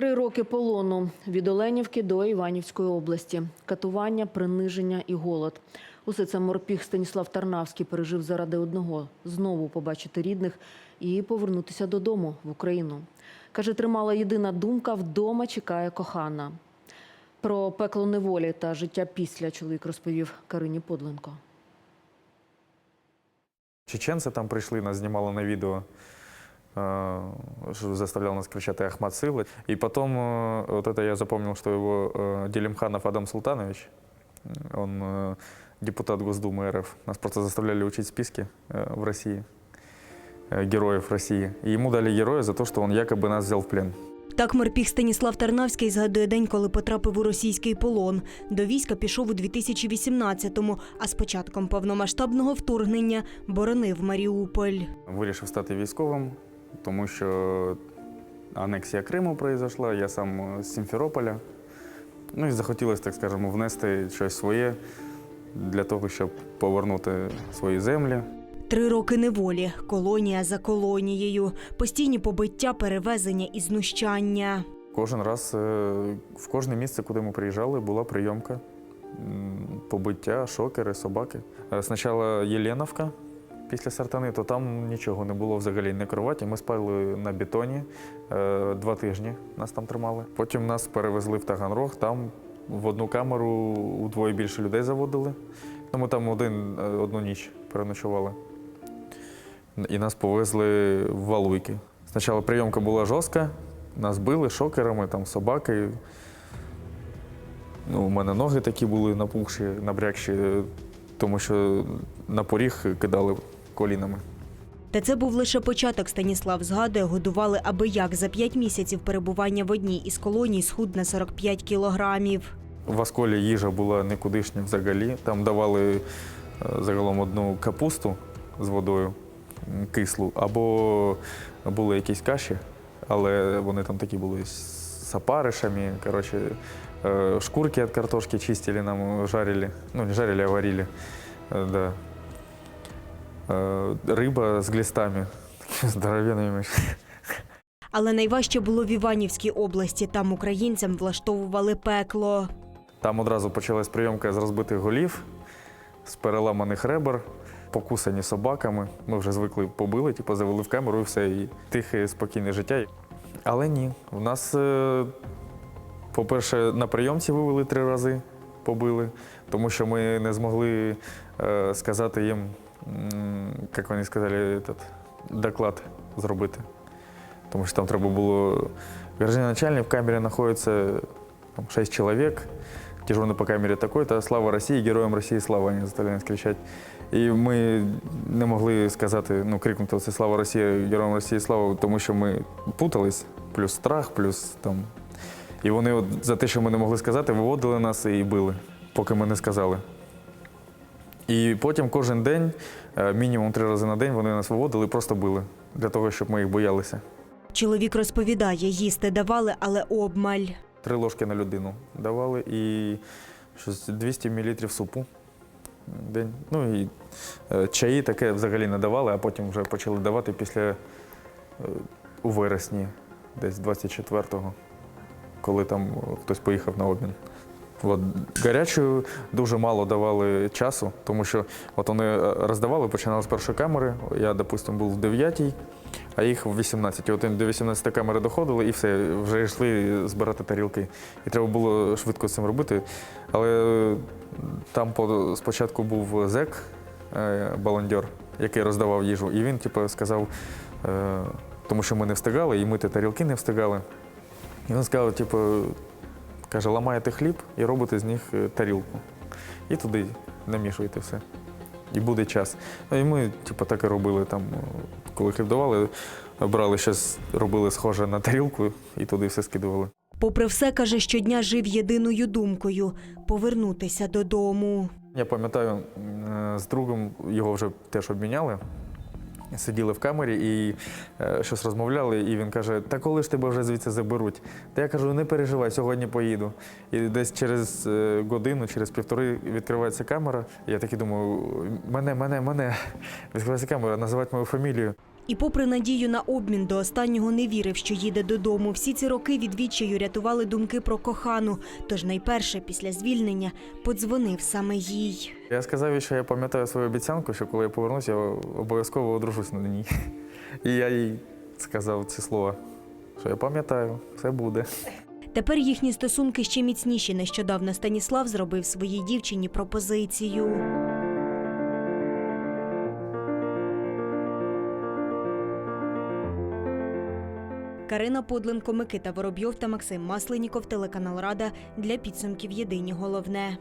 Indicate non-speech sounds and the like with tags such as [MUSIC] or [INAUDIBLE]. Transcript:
Три роки полону від Оленівки до Іванівської області. Катування, приниження і голод. Усе це морпіг Станіслав Тарнавський пережив заради одного знову побачити рідних і повернутися додому в Україну. Каже, тримала єдина думка вдома чекає кохана. Про пекло неволі та життя після чоловік розповів Карині Подленко. Чеченці там прийшли, нас знімали на відео, заставлял нас кричать «Ахмат Сила». И потом, э, вот это я запомнил, что его э, Делимханов Адам Султанович, м, он э, депутат Госдумы РФ, нас просто заставляли учить списки э, в России, э, героев России. И ему дали героя за то, что он якобы нас взял в плен. Так морпіг Станіслав Тарнавський згадує день, коли потрапив у російський полон. До війська пішов у 2018-му, а з початком повномасштабного вторгнення боронив Маріуполь. Вирішив стати військовим, тому що анексія Криму произошла, я сам е, з Сімферополя. Ну і захотілося, так скажемо, внести щось своє для того, щоб повернути свої землі. Три роки неволі, колонія за колонією, постійні побиття, перевезення і знущання. Кожен раз, е, в кожне місце, куди ми приїжджали, була прийомка, побиття, шокери, собаки. Е, Спочатку Єленовка після сартани, то там нічого не було взагалі, не кроваті. Ми спали на бетоні е, два тижні нас там тримали. Потім нас перевезли в Таганрог, там в одну камеру удвоє більше людей заводили. Ну, ми там один, е, одну ніч переночували. І нас повезли в Валуйки. Спочатку прийомка була жорстка, нас били шокерами, там собаки. Ну, у мене ноги такі були напухші, набрякші, тому що на поріг кидали колінами. Та це був лише початок. Станіслав згадує, годували аби як за п'ять місяців перебування в одній із колоній схуд на 45 кілограмів. В Осколі їжа була никудишня взагалі. Там давали е, загалом одну капусту з водою кислу, або були якісь каші, але вони там такі були з опаришами. Коротше, е, шкурки від картошки чистили, нам жарили. Ну, не жарили, а варили. Е, Да. Е, Риба з глістами, [LAUGHS] здоровенними. Але найважче було в Іванівській області. Там українцям влаштовували пекло. Там одразу почалась прийомка з розбитих голів, з переламаних ребер, покусані собаками. Ми вже звикли побили, типу, завели в камеру і все, і тихе, спокійне життя. Але ні, у нас, е, по-перше, на прийомці вивели три рази, побили, тому що ми не змогли е, сказати їм, як вони сказали, этот, доклад зробити. Тому що там треба було. Гражданин начальник в камері знаходиться там, 6 чоловік. Дежурный по камері такой-то, слава Росії, героям Росії слава, вони заставляли нас кричати. І ми не могли сказати, ну, крикнути це слава Росії, героям Росії слава, тому що ми путались, плюс страх, плюс там. І вони от за те, що ми не могли сказати, виводили нас і били, поки ми не сказали. І потім кожен день, е, мінімум три рази на день, вони нас виводили і просто били, для того, щоб ми їх боялися. Чоловік розповідає, їсти давали, але обмаль. Три ложки на людину давали і щось 200 мл супу в день. Ну і е, чаї таке взагалі не давали, а потім вже почали давати після е, у вересні, десь 24-го, коли там хтось поїхав на обмін. От, гарячою дуже мало давали часу, тому що от вони е, роздавали, починали з першої камери. Я, допустимо, був в 9-й, а їх в 18. От до 18 камери доходили і все, вже йшли збирати тарілки. І треба було швидко з цим робити. Але там по- спочатку був зек, е, баландьор, який роздавав їжу, і він типу, сказав, е, тому що ми не встигали, і мити тарілки не встигали. І він сказав, типу, каже, ламаєте хліб і робите з них е, тарілку. І туди намішуєте все. І буде час. Ну і ми, типу, так і робили там, е, коли хліб давали, брали щось, робили схоже на тарілку і туди все скидували. Попри все, каже, щодня жив єдиною думкою повернутися додому. Я пам'ятаю, е, з другом його вже теж обміняли. Сиділи в камері і е, щось розмовляли, і він каже: Та коли ж тебе вже звідси заберуть? Та я кажу, не переживай, сьогодні поїду. І десь через е, годину, через півтори відкривається камера. І я такий думаю, мене, мене, мене. Відкривається камера, називати мою фамілію. І попри надію на обмін, до останнього не вірив, що їде додому. Всі ці роки від відчаю рятували думки про кохану. Тож найперше після звільнення подзвонив саме їй. Я сказав, їй, що я пам'ятаю свою обіцянку, що коли я повернуся, я обов'язково одружусь на ній. [LAUGHS] І я їй сказав ці слова, що я пам'ятаю, все буде. Тепер їхні стосунки ще міцніші. Нещодавно Станіслав зробив своїй дівчині пропозицію. Карина Подленко, Микита Воробйов та Максим Масленіков, телеканал Рада для підсумків Єдині головне.